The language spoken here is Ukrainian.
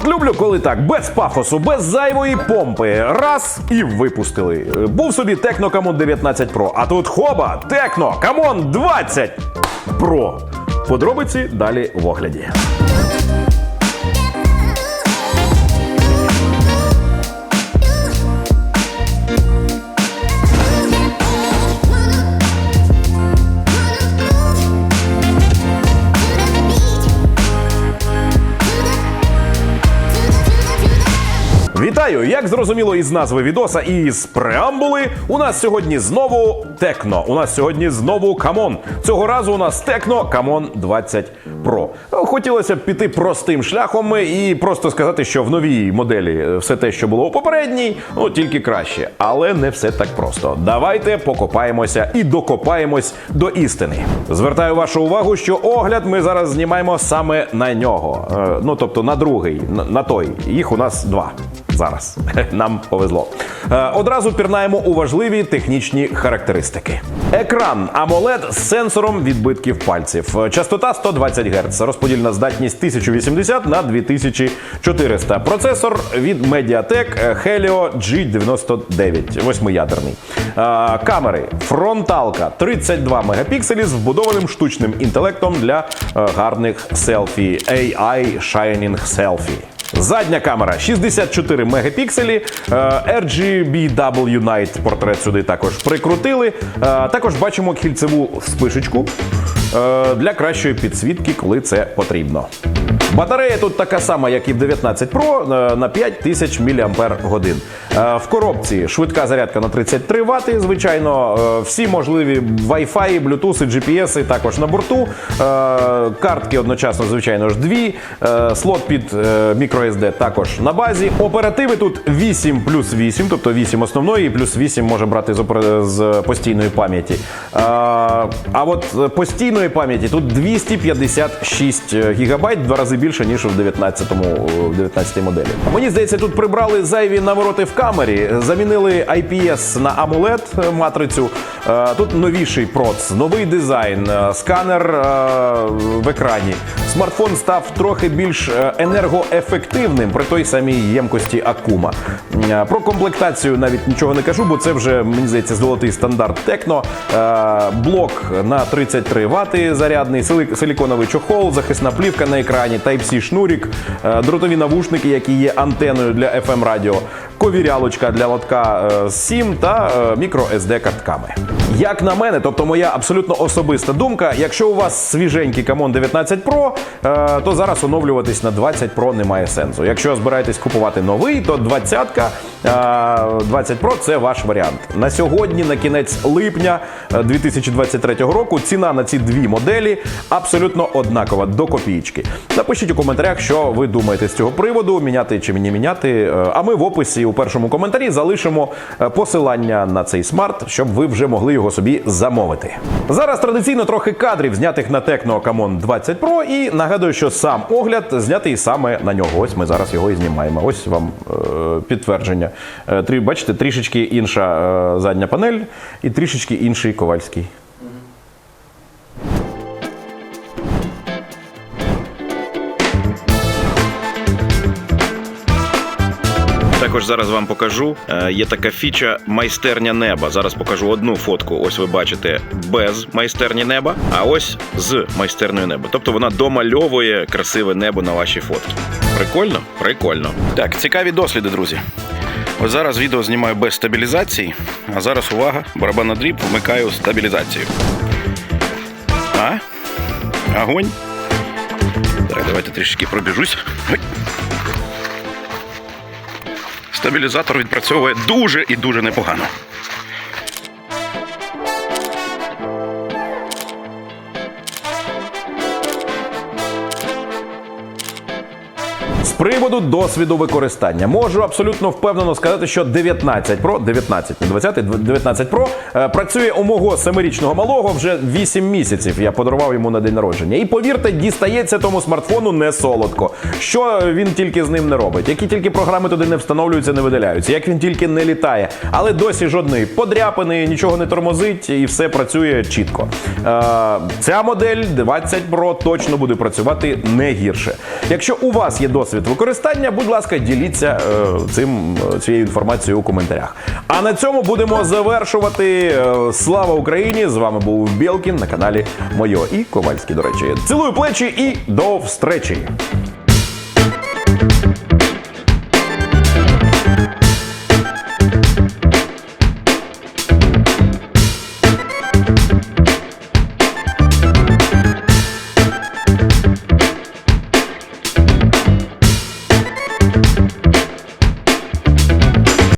От люблю, коли так, без пафосу, без зайвої помпи. Раз і випустили. Е, Був собі Tecno Camon 19 Pro, а тут хоба, Tecno Camon 20 Pro. Подробиці далі в огляді. Вітаю! Як зрозуміло із назви відоса і з преамбули, у нас сьогодні знову Текно. У нас сьогодні знову Камон. Цього разу у нас Текно Камон 20 Pro. Хотілося б піти простим шляхом і просто сказати, що в новій моделі все те, що було у попередній, ну тільки краще. Але не все так просто. Давайте покопаємося і докопаємось до істини. Звертаю вашу увагу, що огляд ми зараз знімаємо саме на нього. Е, Ну тобто на другий, на той. Їх у нас два зараз. Нам повезло. Е, Одразу пірнаємо у важливі технічні характеристики. Екран AMOLED з сенсором відбитків пальців. Е, Частота 120 Гц, розподільна здатність 1080 на 2400. Процесор від Mediatek е, Helio G99, восьмиядерний. Камери. Фронталка 32 мегапікселі з вбудованим штучним інтелектом для гарних селфі. AI Shining Selfie. Задня камера 64 мегапікселі. е, RGBW Night портрет сюди також прикрутили. Е, Також бачимо кільцеву спишечку е, для кращої підсвітки, коли це потрібно. Батарея тут така сама, як і в 19 Pro на 5000 мАч. Е, В коробці швидка зарядка на 33 Вт, звичайно, е, всі можливі Wi-Fi, Bluetooth, GPS також на борту. Е, Картки одночасно, звичайно ж, дві. Слот під microSD також на базі. Оперативи тут 8 плюс 8, тобто 8 основної, плюс 8 може брати з, постійної пам'яті. А от постійної пам'яті тут 256 гігабайт, два рази більше, ніж в 19-му, в 19 моделі. Мені здається, тут прибрали зайві навороти в камері, замінили IPS на AMOLED матрицю. Е, Тут новіший проц, новий дизайн, е, сканер е, в екрані. Смартфон став трохи більш е, енергоефективним при той самій ємкості Акума. Е, Про комплектацію навіть нічого не кажу, бо це вже мені здається золотий стандарт Текно. Блок на 33 Вт зарядний, силіконовий чохол, захисна плівка на екрані, Type-C шнурік, е, дротові навушники, які є антеною для FM радіо, ковірялочка для лотка е, з SIM та е, мікро SD картками. Як на мене, тобто моя абсолютно особиста думка, якщо у вас свіженький Camon 19 Pro, е, то зараз оновлюватись на 20 Pro немає сенсу. Якщо збираєтесь купувати новий, то 20-ка, е, 20 Pro це ваш варіант. На сьогодні, на кінець липня е, 2023 року, ціна на ці дві моделі абсолютно однакова до копійки. Напишіть у коментарях, що ви думаєте з цього приводу, міняти чи не міняти. Е, А ми в описі у першому коментарі залишимо е, посилання на цей смарт, щоб ви вже могли його собі замовити. Зараз традиційно трохи кадрів, знятих на Tecno Camon 20 Pro, і нагадую, що сам огляд знятий саме на нього. Ось ми зараз його і знімаємо. Ось вам е, підтвердження. Е, бачите, трішечки інша е, задня панель і трішечки інший ковальський. Також зараз вам покажу. е, Є така фіча майстерня неба. Зараз покажу одну фотку. Ось ви бачите без майстерні неба, а ось з майстерною неба. Тобто вона домальовує красиве небо на вашій фотці. Прикольно? Прикольно. Так, цікаві досліди, друзі. Ось зараз відео знімаю без стабілізації, а зараз увага, барабанна дріб, вмикаю стабілізацію. А? Огонь. Так, давайте трішки пробіжусь. Стабілізатор відпрацьовує дуже і дуже непогано. Приводу досвіду використання можу абсолютно впевнено сказати, що 19 Pro, 19, не 20, 19 Pro е, працює у мого семирічного малого вже 8 місяців. Я подарував йому на день народження. І повірте, дістається тому смартфону не солодко. Що він тільки з ним не робить, які тільки програми туди не встановлюються, не видаляються, як він тільки не літає, але досі жодної подряпини, нічого не тормозить, і все працює чітко. Е, ця модель 20 Pro точно буде працювати не гірше. Якщо у вас є досвід використання, будь ласка, діліться е, цим е, цією інформацією у коментарях. А на цьому будемо завершувати. Е, Слава Україні! З вами був Білкін на каналі Мойо і Ковальський. До речі, цілую плечі і до встречі!